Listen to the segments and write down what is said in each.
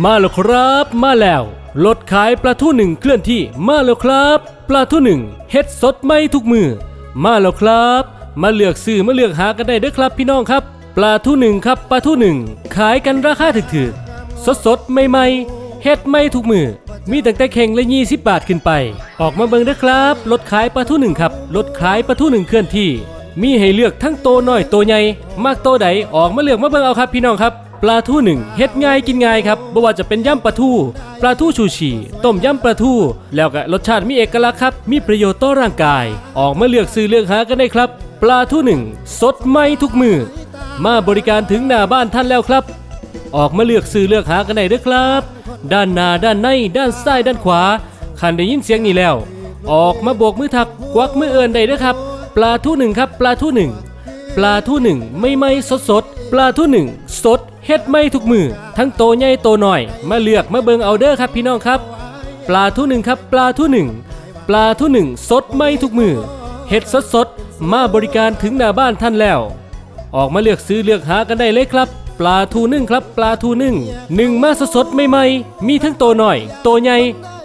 มาแล้วครับมาแล้วรถขายปลาทูหนึ่งเคลื่อนที่มาแล้วครับปลาทูหนึ่งเฮ็ดสดไม่ทุกมือมาแล้วครับ มาเลือกซื้อมาเลือกหากันได้เด้อครับพี่น้องครับ ปลาทูหนึ่งครับปลาทูหนึ่งขายกันราคาถึกๆสดสดๆใหม่ๆเฮ็ดไม่ทุกมือมีตั้งแต่เข่งละ20บบาทขึ้นไป ออกมาเบิ่งนะครับรถขายปลาทูหนึ่งครับรถขายปลาทูหนึ่งเคลื่อนที่ มีให้เลือกทั้งโตน้อยโตใหญ่มากโตใดออกมาเลือกมาเบิ่งเอาครับพี่น้องครับ ปลาทูหนึ่งเฮ็ดง่ายกินง่ายครับบ่ว่าจะเป็นย่ำปลาทูปลาทูชูชีต้มย่ำปลาทูแล้วก็รสชาติมีเอกลักษณ์ครับมีประโยชน์ต่อร่างกาย ออกมาเลือกซื้อเลือกหากันได้ครับ ปลาทูหนึ่งสดใหม่ทุกมือมาบริการถึงหน้าบ้านท่านแล้วครับ ออกมาเลือกซื้อเลือกหากันได้เด้อครับ ด้านหน้าด้านในด้านซ้ายด้านขวาคันได้ยินเสียงนี้แล้ว ออกมาโบกมือทักกวักมือเอินได้เด้อครับ ปลาทูหนึ่งครับ ปลาทูหนึ่งปลาทูหนึ่งไม่ไม่สดสดปลาทูหนึ่ง สดเฮ็ดไม่ทุกมือ ทั้งโตใหญ่โตหน่อย มาเลือกมาเบิงเอาเด้อครับพี่น้องครับ ปลาทูหนึ่งครับปลาทูหนึ่งปลาทูหนึ่งสดไม่ทุกมือเฮ็ดสดสดมาบริการถึงหน้าบ้านท่านแล้ว ออกมาเลือกซื้อเลือกหากันได้เลยครับ ปลาทูนึ่งครับ ปลาทูนึ่งหนึ่งมาสดๆใหม่ๆมีทั้งโตหน่อย โตใหญ่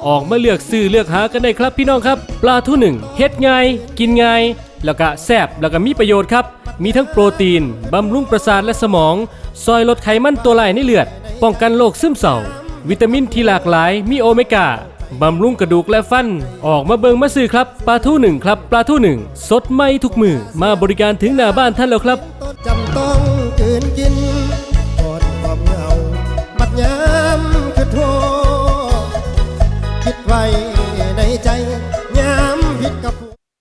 ออกมาเลือกซื้อเลือกหากันได้ครับพี่น้องครับ ปลาทูหนึ่งเฮ็ดง่าย กินง่ายแล้วก็แซ่บแล้วก็มีประโยชน์ครับ มีทั้งโปรตีน บำรุงประสาทและสมอง ซอยลดไขมันตัวลายในเลือด ป้องกันโรคซึมเศร้า วิตามินที่หลากหลาย มีโอเมก้าบำรุงกระดูกและฟัน ออกมาเบิงมาซื้อครับปลาทูหนึ่งครับปลาทูหนึ่งสดไม่ทุกมือมาบริการถึงหน้าบ้านท่านแล้วครับจำต้องกืนกินกอดความเหงาบัดยามคือโทคิดไว้